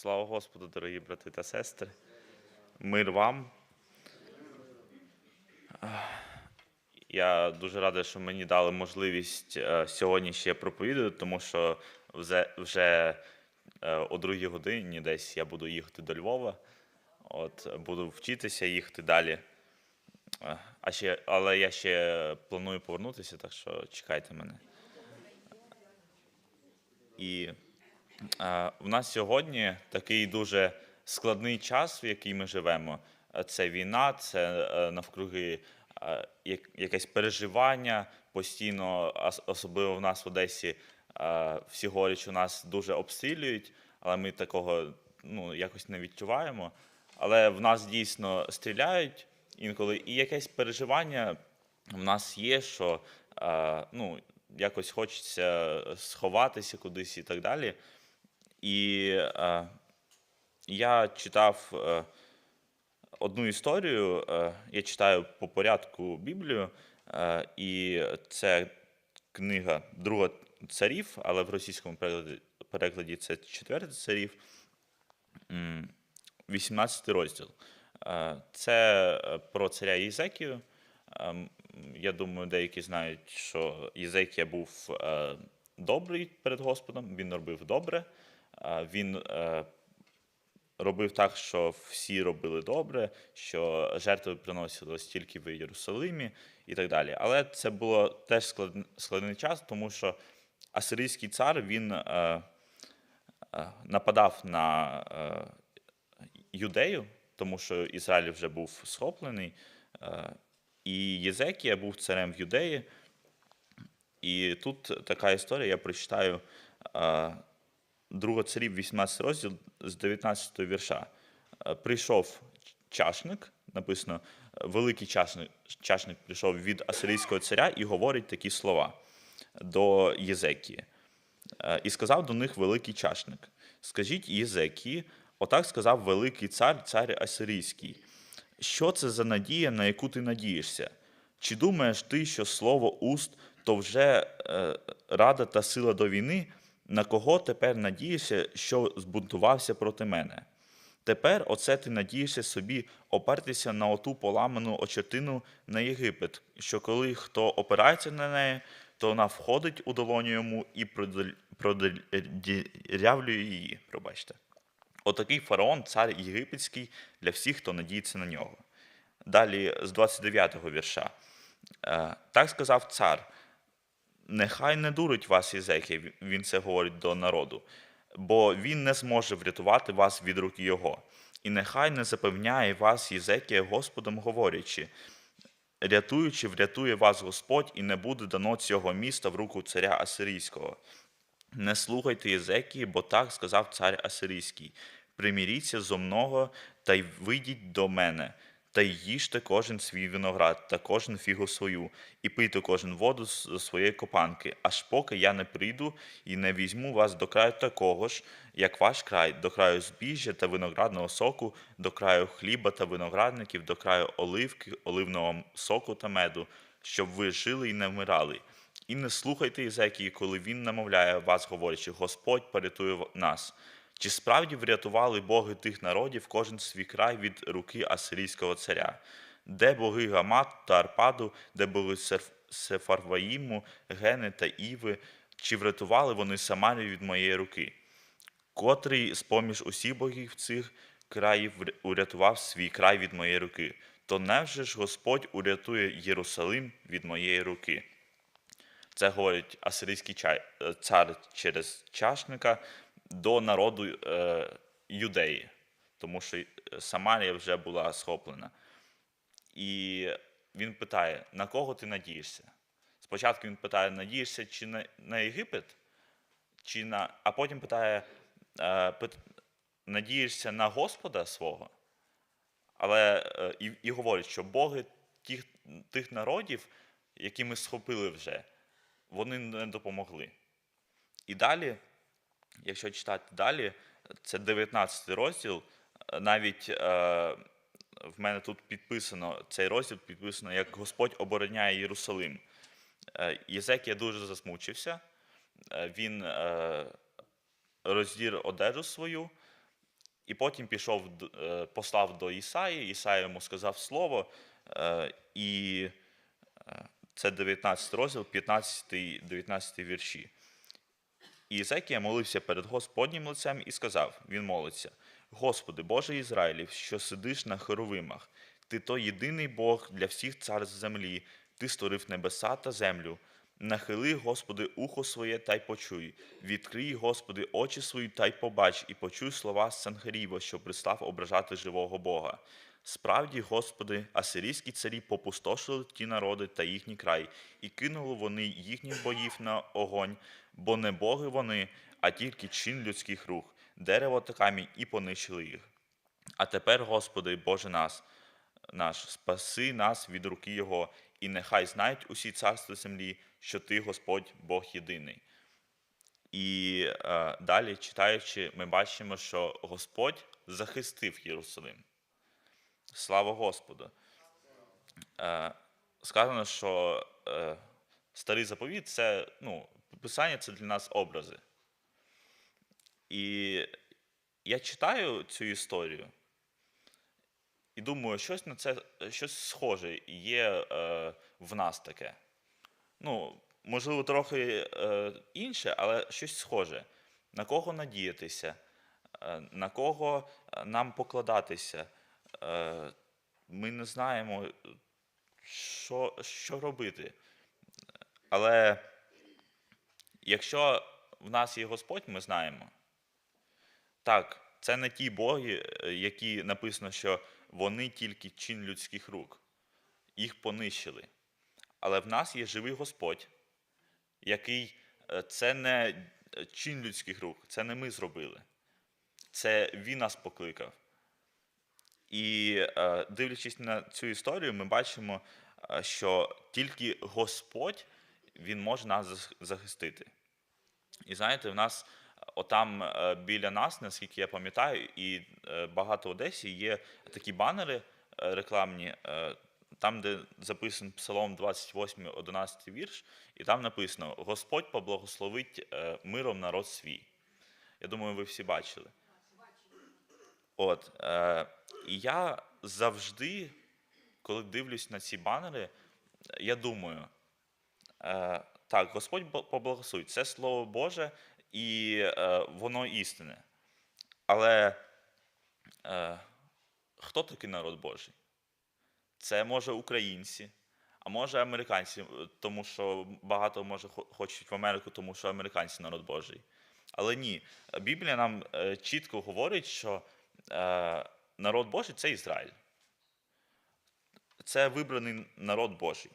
Слава Господу, дорогі брати та сестри. Мир вам. Я дуже радий, що мені дали можливість е, сьогодні ще проповідати, тому що вже, е, о другій годині десь я буду їхати до Львова. От, буду вчитися їхати далі. Е, А ще, але я ще планую повернутися, так що чекайте мене. І е, в нас сьогодні такий дуже складний час, в який ми живемо. Е, Це війна, це е, навкруги е, якесь переживання постійно, особливо в нас в Одесі. е, Всі говорять, що нас дуже обстрілюють, але ми такого ну, якось не відчуваємо. Але в нас дійсно стріляють інколи, і якесь переживання в нас є, що е, ну, якось хочеться сховатися кудись і так далі. І е, я читав е, одну історію, е, я читаю по порядку Біблію, е, і це книга Друга царів, але в російському перекладі, перекладі це четвертий царів, 18 розділ. Е, Це е, про царя Єзекію. Ем, Я думаю, деякі знають, що Єзекія був е, добрий перед Господом, він робив добре. Він е, робив так, що всі робили добре, що жертви приносились тільки в Єрусалимі і так далі. Але це було теж складний час, тому що асирійський цар він е, е, нападав на юдею, тому що Ізраїль вже був схоплений. І Єзекія був царем в юдеї. І тут така історія, я прочитаю е, Друга царів, 18 розділ з 19 вірша. Е, Прийшов чашник, написано, великий чашник, чашник прийшов від асирійського царя і говорить такі слова до Єзекії. Е, І сказав до них великий чашник: Скажіть Єзекії, отак сказав великий цар, цар Асирійський. Що це за надія, на яку ти надієшся? Чи думаєш ти, що слово уст то вже е, рада та сила до війни? На кого тепер надієшся, що збунтувався проти мене? Тепер оце ти надієшся собі опертися на оту поламану очертину на Єгипет, що коли хто опирається на неї, то вона входить у долоню йому і продирявлює її. Пробачте. Отакий фараон, цар єгипетський для всіх, хто надіється на нього. Далі з 29-го вірша. Е, Так сказав цар: нехай не дурить вас Єзекія, він це говорить до народу, бо він не зможе врятувати вас від руки його. І нехай не запевняє вас Єзекія Господом, говорячи, рятуючи, врятує вас Господь, і не буде дано цього міста в руку царя Асирійського. Не слухайте Єзекії, бо так сказав цар Асирійський. Приміріться зо мною та й вийдіть до мене, та й їжте кожен свій виноград, та кожен фігу свою, і пийте кожен воду з своєї копанки, аж поки я не прийду і не візьму вас до краю такого ж, як ваш край, до краю збіжжя та виноградного соку, до краю хліба та виноградників, до краю оливки, оливного соку та меду, щоб ви жили і не вмирали. І не слухайте Єзекії, коли він намовляє вас, говорячи, Господь порятує нас. Чи справді врятували боги тих народів кожен свій край від руки асирійського царя? Де боги Гамат та Арпаду, де були Сефарваїму, Гени та Іви, чи врятували вони Самарію від моєї руки? Котрий з-поміж усіх богів цих країв урятував свій край від моєї руки? То невже ж Господь урятує Єрусалим від моєї руки? Це говорить асирійський е, цар через чашника до народу е, юдеї, тому що е, Самарія вже була схоплена. І він питає: на кого ти надієшся? Спочатку він питає, надієшся чи на, на Єгипет, чи на... а потім питає, е, пит... надієшся на Господа свого? Але е, і, і говорить, що боги тих, тих народів, які ми схопили вже, вони не допомогли. І далі, якщо читати далі, це 19 розділ, навіть е, в мене тут підписано, цей розділ підписано, як Господь обороняє Єрусалим. Е, Єзекія дуже засмучився, е, він е, роздір одежу свою І потім пішов, е, послав до Ісаї, Ісая йому сказав слово, і це 19 розділ, 15-19 вірші. І Ізекія молився перед Господнім лицем і сказав: Він молиться: Господи, Боже Ізраїлів, що сидиш на херовимах, ти то єдиний Бог для всіх царств землі, ти створив небеса та землю. Нахили, Господи, ухо своє та й почуй. Відкрий, Господи, очі свої та й побач, і почуй слова Санхаріва, що пристав ображати живого Бога. Справді, Господи, асирійські царі попустошили ті народи та їхній край, і кинули вони їхніх боїв на огонь, бо не боги вони, а тільки чин людських рук, дерево та камінь, і понищили їх. А тепер, Господи, Боже нас, наш, спаси нас від руки Його, і нехай знають усі царства землі, що Ти, Господь, Бог єдиний. І е, далі, читаючи, ми бачимо, що Господь захистив Єрусалим. Слава Господу. Е, сказано, що е, старий заповіт це ну, писання це для нас образи. І я читаю цю історію і думаю, щось на це щось схоже є е, в нас таке. Ну, можливо, трохи е, інше, але щось схоже. На кого надіятися, е, на кого е, нам покладатися. Е, ми не знаємо, що, що робити. Але якщо в нас є Господь, ми знаємо. Так, це не ті боги, е, які написано, що вони тільки чин людських рук. Їх понищили. Але в нас є живий Господь, який е, це не е, чин людських рук, це не ми зробили. Це Він нас покликав. І дивлячись на цю історію, ми бачимо, що тільки Господь Він може нас захистити. І знаєте, в нас отам е, біля нас, наскільки я пам'ятаю, і е, багато в Одесі є такі банери е, рекламні, там, де записаний Псалом 28, 11 вірш, і там написано: Господь поблагословить миром народ свій. Я думаю, ви всі бачили. От, е, і я завжди, коли дивлюсь на ці банери, я думаю, так, Господь поблагословить, це Слово Боже, і е, воно істинне. Але е, хто такий народ Божий? Це може українці, а може американці, е, тому що багато може хочуть в Америку, тому що американці народ Божий. Але ні, Біблія нам е, чітко говорить, що е, народ Божий це Ізраїль. Це вибраний народ Божий.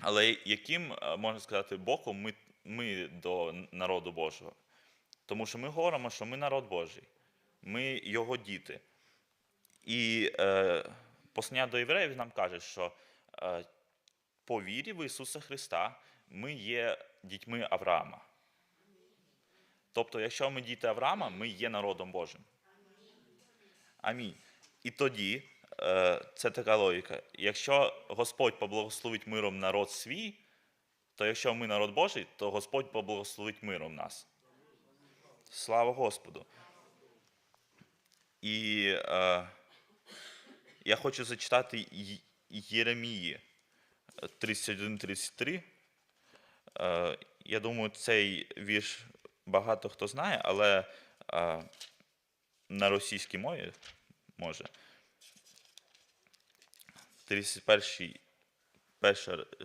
Але яким, е, можна сказати, боком ми, ми до народу Божого? Тому що ми говоримо, що ми народ Божий, ми його діти. І е, послання до євреїв нам каже, що е, по вірі в Ісуса Христа ми є дітьми Авраама. Тобто, якщо ми діти Авраама, ми є народом Божим. Амінь. І тоді це така логіка. Якщо Господь поблагословить миром народ свій, то якщо ми народ Божий, то Господь поблагословить миром нас. Слава Господу. І е, я хочу зачитати Єремії 31-33. Е, я думаю, цей вірш багато хто знає, але е, на російській мові може. 31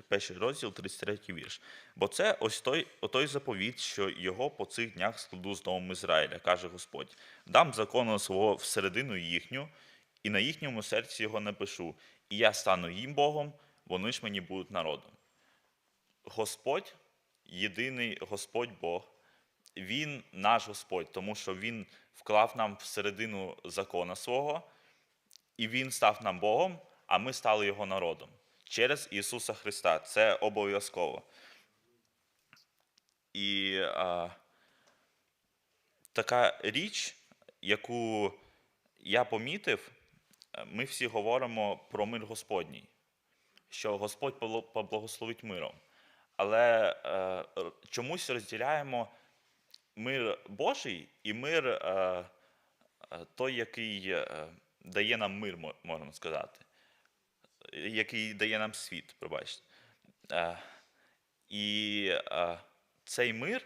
перший, розділ, 33 вірш. Бо це ось той, отой заповіт, що його по цих днях складу з домом Ізраїля, каже Господь. Дам закону свого всередину їхню, і на їхньому серці його напишу. І я стану їм Богом, вони ж мені будуть народом. Господь, єдиний Господь Бог, Він наш Господь, тому що Він вклав нам всередину закона свого, і Він став нам Богом, а ми стали Його народом. Через Ісуса Христа. Це обов'язково. І а, така річ, яку я помітив, ми всі говоримо про мир Господній, що Господь побл- поблагословить миром. Але е, чомусь розділяємо мир Божий і мир е, е, той, який е, дає нам мир, можна сказати, який дає нам світ, пробачте. Е, І е, цей мир,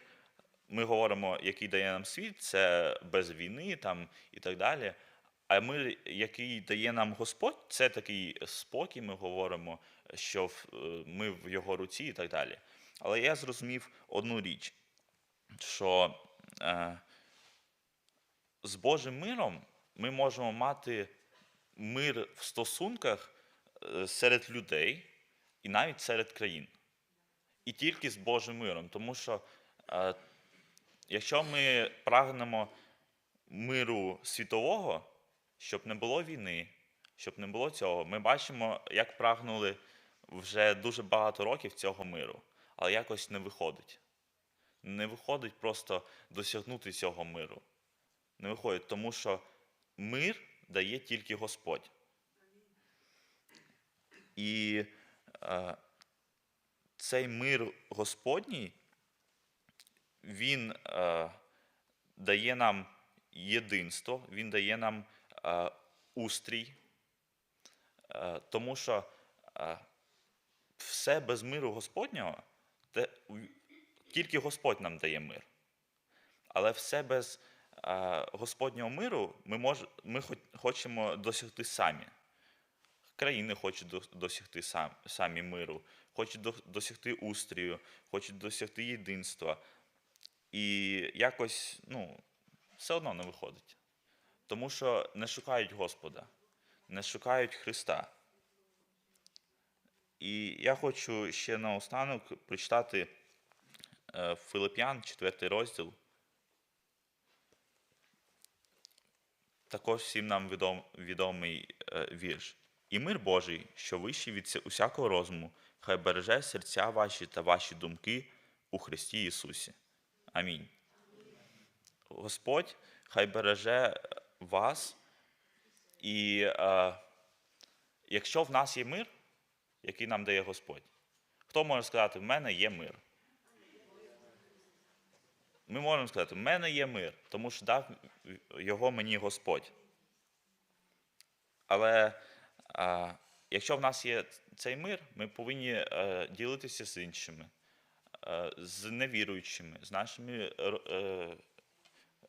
ми говоримо, який дає нам світ, це без війни там, і так далі. А мир, який дає нам Господь, це такий спокій, ми говоримо, що е, ми в його руці і так далі. Але я зрозумів одну річ, що е, з Божим миром ми можемо мати мир в стосунках серед людей і навіть серед країн. І тільки з Божим миром. Тому що е, якщо ми прагнемо миру світового, щоб не було війни, щоб не було цього, ми бачимо, як прагнули вже дуже багато років цього миру, але якось не виходить. Не виходить просто досягнути цього миру. Не виходить, тому що мир дає тільки Господь. І е, цей мир Господній, він е, дає нам єдинство, він дає нам е, устрій, тому що все без миру Господнього, тільки Господь нам дає мир. Але все без Господнього миру ми, мож, хочемо досягти самі. Країни хочуть досягти сам, самі миру, хочуть досягти устрію, хочуть досягти єдинства. І якось ну, все одно не виходить. Тому що не шукають Господа, не шукають Христа. І я хочу ще наостанок прочитати е, Филип'ян, 4 розділ. Також всім нам відом, відомий е, вірш. І мир Божий, що вищий від усякого розуму, хай береже серця ваші та ваші думки у Христі Ісусі. Амінь. Господь хай береже е, вас. І е, якщо в нас є мир, який нам дає Господь, хто може сказати, в мене є мир? Ми можемо сказати, в мене є мир, тому що дав його мені Господь. Але якщо в нас є цей мир, ми повинні е, ділитися з іншими, е, з невіруючими, з нашими е,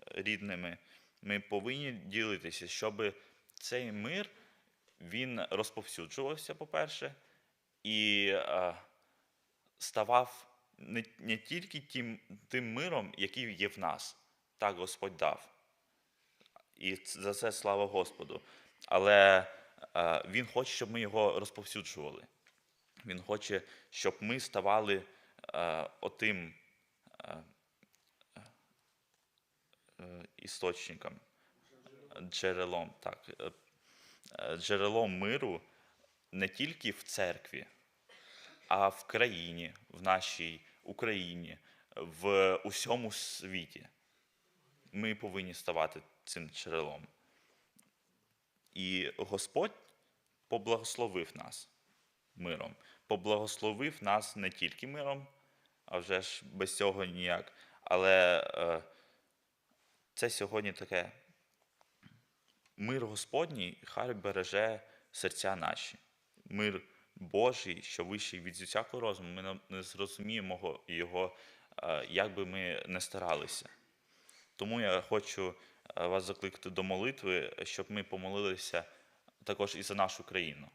рідними. Ми повинні ділитися, щоб цей мир він розповсюджувався, по-перше, і ставав не, тільки тим, тим миром, який є в нас, так Господь дав. І за це слава Господу. Але Він хоче, щоб ми його розповсюджували. Він хоче, щоб ми ставали отим е, істочником, джерелом, так, е, е, джерелом миру не тільки в церкві, а в країні, в нашій Україні, в усьому світі. Ми повинні ставати цим джерелом. І Господь поблагословив нас миром. Поблагословив нас не тільки миром, а вже ж без цього ніяк. Але е, це сьогодні таке мир Господній, хай береже серця наші. Мир Божий, що вищий від усякого розуму, ми не- зрозуміємо його- е, як би ми не старалися. Тому я хочу вас закликати до молитви, щоб ми помолилися також і за нашу країну.